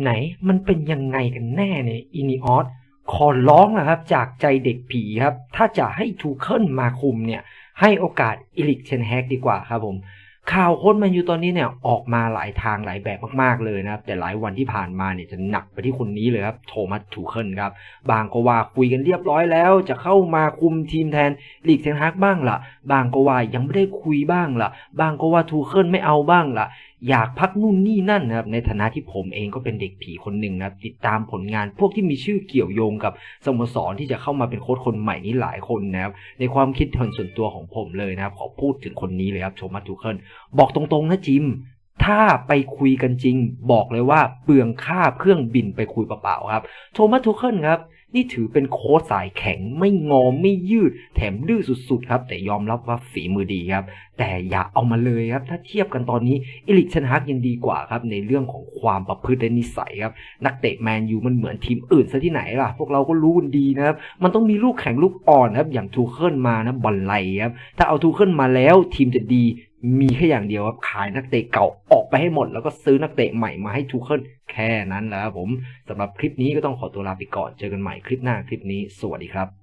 ไหนมันเป็นยังไงกันแน่เนี่ยอินิออสขอร้องนะครับจากใจเด็กผีครับ ถ้าจะให้ทูเคิลมาคุมเนี่ย ให้โอกาสอิลิกเชนแฮกดีกว่าครับผม ข่าวโค้นมันยูตอนนี้เนี่ยออกมาหลายทางหลายแบบมากๆเลยนะครับ แต่หลายวันที่ผ่านมาเนี่ยจะหนักไปที่คนนี้เลยครับโทมัสทูเคิลครับ บางก็ว่าคุยกันเรียบร้อยแล้ว จะเข้ามาคุมทีมแทนลีกเทนฮากบ้างล่ะ บางก็ว่ายังไม่ได้คุยบ้างล่ะ บางก็ว่าทูเคิลไม่เอาบ้างล่ะ อยากพักนู่นนี่นั่นนะครับในฐานะที่ผมเองก็เป็นเด็กผีคนหนึ่งนะครับติดตามผลงานพวกที่มีชื่อเกี่ยวโยงกับสโมสรที่จะเข้ามาเป็นโค้ชคนใหม่นี้หลายคนนะครับในความคิดเห็นส่วนตัวของผมเลยนะครับขอพูดถึงคนนี้เลยครับโชมัตทูเคิลบอกตรงๆนะจิม ถ้าไปคุยกันจริง บอกเลยว่าเปลืองค่าเครื่องบินไปคุยเปล่าๆครับ โทมัสทูเคิลครับนี่ถือเป็นโค้ชสายแข็งไม่งอไม่ยืด แถมดื้อสุดๆครับ แต่ยอมรับว่าฝีมือดีครับ แต่อย่าเอามาเลยครับ ถ้าเทียบกันตอนนี้อิลิกชนฮักยังดีกว่าครับ ในเรื่องของความประพฤติและนิสัยครับ นักเตะแมนยูมันเหมือนทีมอื่นซะที่ไหนล่ะ พวกเราก็รู้กันดีนะครับ มันต้องมีลูกแข็งลูกอ่อนครับ อย่างทูเคิลมานะบอลไลครับถ้าเอาทูเคิลมาแล้วทีมจะดี มีแค่อย่างเดียวครับขายนักเตะเก่าออกไปให้หมด แล้วก็ซื้อนักเตะใหม่มาให้ทูเคิลแค่นั้นแหละครับผมสำหรับคลิปนี้ก็ต้องขอตัวลาไปก่อนเจอกันใหม่คลิปหน้าคลิปนี้สวัสดีครับ